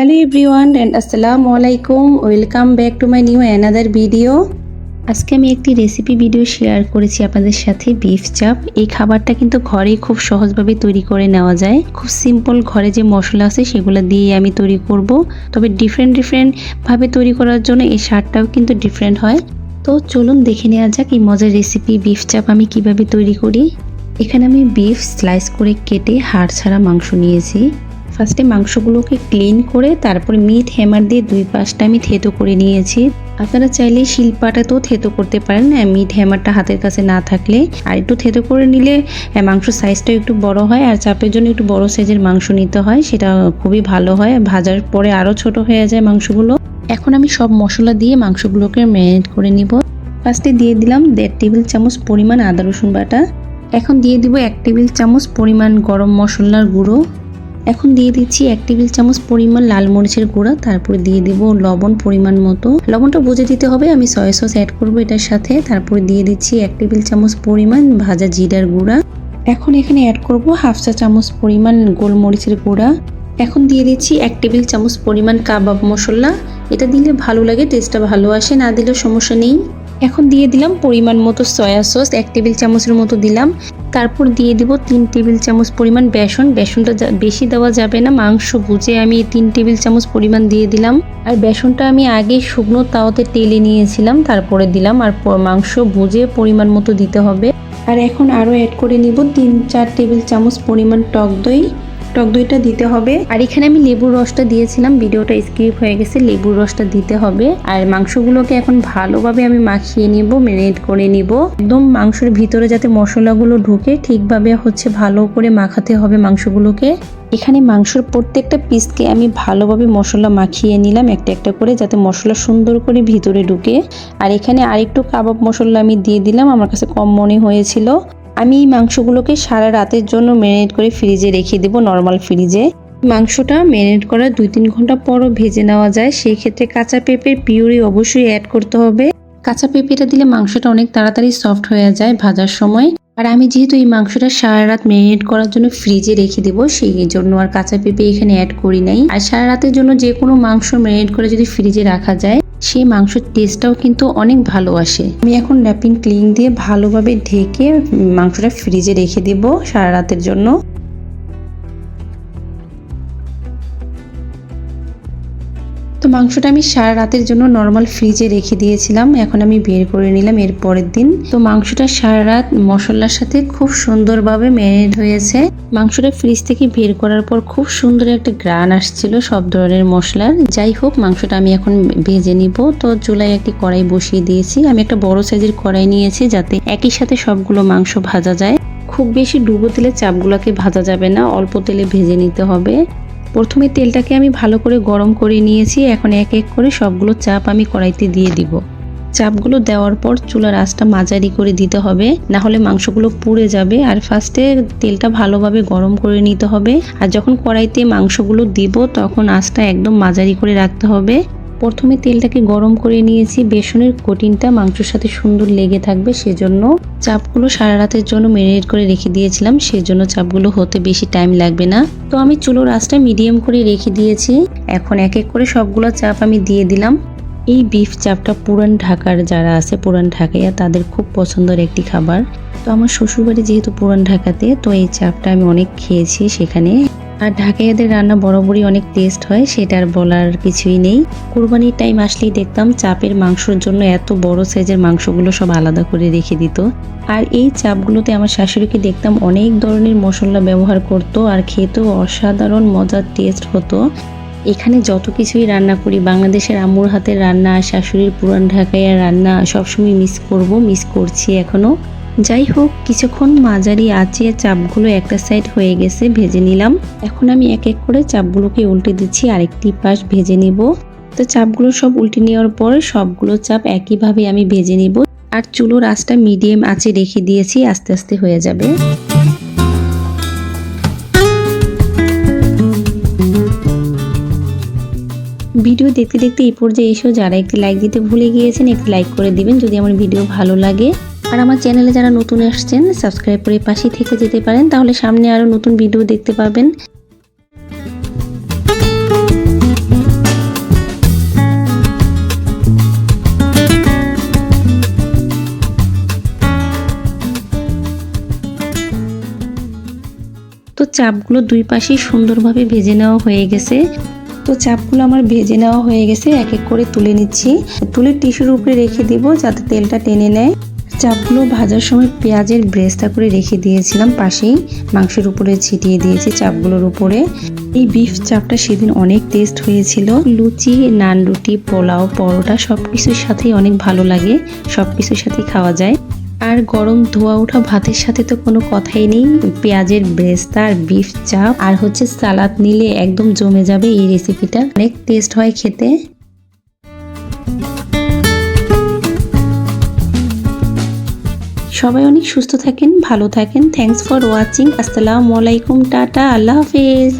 Hello everyone and আসসালামু আলাইকুম welcome back to my new another video আজকে আমি একটি রেসিপি ভিডিও শেয়ার করেছি আপনাদের সাথে বিফ চাপ এই খাবারটা কিন্তু ঘরেই খুব সহজভাবে তৈরি করে নেওয়া যায়। খুব সিম্পল ঘরে যে মশলা আছে সেগুলো দিয়ে আমি তৈরি করব। তবে ডিফারেন্ট ডিফারেন্টভাবে তৈরি করার জন্য এই স্বাদটাও কিন্তু ডিফারেন্ট হয়। তো চলুন দেখে নেওয়া যাক এই মজার রেসিপি বিফ চাপ আমি কীভাবে তৈরি করি। এখানে আমি বিফ স্লাইস করে কেটে হাড় ছাড়া মাংস নিয়েছি। ফার্স্টে মাংসগুলোকে ক্লিন করে তারপরে মিট হ্যামার দিয়ে দুই পাশটা আমি থেতো করে নিয়েছি। আপনারা চাইলে শিলপাটাতেও থেতো করতে পারেন মিট হ্যামারটা হাতের কাছে না থাকলে। আর একটু থেতো করে নিলে মাংস সাইজটাও একটু বড় হয় আর চাপের জন্য একটু বড় সাইজের মাংস নিতে হয়, সেটা খুবই ভালো হয়। ভাজার পরে আরও ছোট হয়ে যায় মাংসগুলো। এখন আমি সব মশলা দিয়ে মাংসগুলোকে ম্যারিনেট করে নিব। ফার্স্টে দিয়ে দিলাম দেড় টেবিল চামচ পরিমাণ আদা রসুন বাটা। এখন দিয়ে দিব এক টেবিল চামচ পরিমাণ গরম মশলার গুঁড়ো। এখন দিয়ে দিচ্ছি এক টেবিল চামচ পরিমাণ লাল মরিচের গুঁড়া, তারপরে দিয়ে দিব লবণ পরিমাণ মতো। লবণটা বুঝে দিতে হবে, আমি সয়া সস অ্যাড করব এটার সাথে। তারপরে দিয়ে দিচ্ছি এক টেবিল চামচ পরিমাণ ভাজা জিরার গুঁড়া। এখন এখানে অ্যাড করব হাফ চা চামচ পরিমাণ গোলমরিচের গুঁড়া। এখন দিয়ে দিচ্ছি এক টেবিল চামচ পরিমাণ কাবাব মশলা। এটা দিলে ভালো লাগে টেস্টটা ভালো আসে, না দিলেও সমস্যা নেই। এখন দিয়ে দিলাম পরিমাণ মতো সয়া সস, এক টেবিল চামচের মতো দিলাম। তারপর দিয়ে দিব তিন টেবিল চামচ পরিমাণ বেসন। বেসনটা বেশি দেওয়া যাবে না, মাংস বুঝে আমি তিন টেবিল চামচ পরিমাণ দিয়ে দিলাম। আর বেসনটা আমি আগে শুকনো তাওতে তেলে নিয়েছিলাম, তারপরে দিলাম। আর মাংস বুঝে পরিমাণ মতো দিতে হবে। আর এখন আরও অ্যাড করে নিব তিন, চার টেবিল চামচ পরিমাণ টক দই। টক দইটা দিতে হবে। আর এখানে আমি লেবুর রসটা দিয়েছিলাম, ভিডিওটা স্কিপ হয়ে গেছে, লেবুর রসটা দিতে হবে। আর মাংসগুলোকে এখন ভালোভাবে আমি মাখিয়ে নিব, ম্যারিনেট করে নিব। একদম মাংসের ভিতরে যাতে মশলাগুলো ঢুকে, ঠিকভাবে হচ্ছে ভালো করে মাখাতে হবে মাংসগুলোকে। এখানে মাংসের প্রত্যেকটা পিসকে আমি ভালোভাবে মশলা মাখিয়ে নিলাম, একটা একটা করে, যাতে মশলা সুন্দর করে ভিতরে ঢুকে। আর এখানে আরেকটু কাবাব মশলা আমি দিয়ে দিলাম, আমার কাছে কম মনে হয়েছিল। আমি এই মাংসগুলোকে সারা রাতের জন্য ম্যারিনেট করে ফ্রিজে রেখে দেব নর্মাল ফ্রিজে মাংসটা ম্যারিনেট করার দুই তিন ঘণ্টা পরও ভেজে নেওয়া যায় সেই ক্ষেত্রে কাঁচা পেঁপের পিউরি অবশ্যই অ্যাড করতে হবে। কাঁচা পেঁপেটা দিলে মাংসটা অনেক তাড়াতাড়ি সফট হয়ে যায় ভাজার সময়। আর আমি যেহেতু এই মাংসটা সারা রাত ম্যারিনেট করার জন্য ফ্রিজে রেখে দেবো, সেই জন্য আর কাঁচা পেঁপে এখানে অ্যাড করি নাই। আর সারা রাতের জন্য যে কোনো মাংস ম্যারিনেট করে যদি ফ্রিজে রাখা যায় সেই মাংসের টেস্টটাও কিন্তু অনেক ভালো আসে। আমি এখন র্যাপিং ক্লিন দিয়ে ভালোভাবে ঢেকে মাংসটা ফ্রিজে রেখে দিব সারা রাতের জন্য। তো মাংসটা আমি সারা রাতের জন্য নর্মাল ফ্রিজে রেখে দিয়েছিলাম। এখন আমি বের করে নিলাম এর পরের দিন। তো মাংসটা সারা রাত মশলার সাথে খুব সুন্দরভাবে ম্যারিনেট হয়েছে। মাংসটা ফ্রিজ থেকে বের করার পর খুব সুন্দর একটা গ্রান আসছিল সব ধরনের মশলার। যাই হোক, মাংসটা আমি এখন ভেজে নিব। তো চুলায় একটি কড়াই বসিয়ে দিয়েছি। আমি একটা বড় সাইজের কড়াই নিয়েছি যাতে একই সাথে সবগুলো মাংস ভাজা যায়। খুব বেশি ডুবো তেলে চাপগুলোকে ভাজা যাবে না, অল্প তেলে ভেজে নিতে হবে। প্রথমে তেলটাকে আমি ভালো করে গরম করে নিয়েছি, এখন এক এক করে সবগুলো চাপ আমি কড়াইতে দিয়ে দিব। চাপগুলো দেওয়ার পর চুলার আঁচটা মাঝারি করে দিতে হবে, না হলে মাংসগুলো পুড়ে যাবে। আর ফার্স্টে তেলটা ভালোভাবে গরম করে নিতে হবে। আর যখন কড়াইতে মাংসগুলো দিব, তখন আঁচটা একদম মাঝারি করে রাখতে হবে। প্রথমে তেলটাকে গরম করে নিয়েছি। বেসনের কোটিনটা মাংসের সাথে সুন্দর লেগে থাকবে, সেজন্য চাপগুলো সারা রাতের জন্য ম্যারিনেট করে রেখে দিয়েছিলাম, সেজন্য চাপগুলো হতে বেশি টাইম লাগবে না। তো আমি চুলোর আঁচটা মিডিয়াম করে রেখে দিয়েছি। এখন এক এক করে সবগুলো চাপ আমি দিয়ে দিলাম। এই বিফ চাপটা পুরান ঢাকার যারা আছে, পুরান ঢাকাইয়া, তাদের খুব পছন্দের একটি খাবার। তো আমার শ্বশুরবাড়ি যেহেতু পুরান ঢাকাতে, তো এই চাপটা আমি অনেক খেয়েছি সেখানে। আর ঢাকাইয়াদের রান্না বরাবরই অনেক টেস্ট হয় সেটা আর বলার কিছুই নেই। কোরবানির টাইম আসলেই দেখতাম চাপের মাংসর জন্য এত বড় সাইজের মাংসগুলো সব আলাদা করে রেখে দিত। আর এই চাপগুলোতে আমার শাশুড়িকে দেখতাম অনেক ধরনের মশলা ব্যবহার করতো আর খেতেও অসাধারণ মজার টেস্ট হতো। এখানে যত কিছুই রান্না করি, বাংলাদেশের আম্মুর হাতের রান্না, শাশুড়ির পুরান ঢাকাইয়া রান্না সবসময় মিস করব মিস করছি এখনও। যাই হোক কিছুক্ষণ মাঝারি আঁচে চাপগুলো একটা সাইড হয়ে গেছে, ভেজে নিলাম। এখন আমি এক এক করে চাপগুলোকে উল্টে দিচ্ছি, আরেকটি পাশ ভেজে নিব। তো চাপগুলো সব উল্টে নেওয়ার পর সবগুলো চাপ একইভাবে আমি ভেজে নিব। আর চুলোর আঁচটা মিডিয়াম আঁচে রেখে দিয়েছি, আস্তে আস্তে হয়ে যাবে। ভিডিও দেখতে দেখতে এই পর্যায়ে এসেও যারা একটি লাইক দিতে ভুলে গিয়েছেন, একটি লাইক করে দিবেন যদি আমার ভিডিও ভালো লাগে। আর আমার চ্যানেলে যারা নতুন আসছেন সাবস্ক্রাইব করে পাশে থেকে যেতে পারেন, তাহলে সামনে আরও নতুন ভিডিও দেখতে পাবেন তো চাপগুলো দুই পাশে সুন্দরভাবে ভেজে নেওয়া হয়ে গেছে। তো চাপগুলো আমার ভেজে নেওয়া হয়ে গেছে, এক এক করে তুলে নিচ্ছি। তুলে টিস্যুর উপরে রেখে দিব যাতে তেলটা টেনে নেয়। চাপগুলো ভাজার সময় পেঁয়াজের ব্রেস্তা করে রেখে দিয়েছিলাম পাশেই। মাংসের উপরে ছিটিয়ে দিয়েছি চাপগুলোর উপরে। এই বিফ চাপটা সেদিন অনেক টেস্ট হয়েছিল। লুচি নান রুটি পোলাও, পরোটা সব কিছুর সাথেই অনেক ভালো লাগে সব কিছুর সাথেই খাওয়া যায়। আর গরম ধোয়া ওঠা ভাতের সাথে তো কোনো কথাই নেই। পেঁয়াজের ব্রেস্তা আর বিফ চাপ। আর হচ্ছে সালাদ নিলে একদম জমে যাবে এই রেসিপিটা অনেক টেস্ট হয় খেতে। সবাই অনেক সুস্থ থাকেন ভালো থাকেন। থ্যাংকস ফর ওয়াচিং আসসালামু আলাইকুম টাটা আল্লাহ হাফেজ।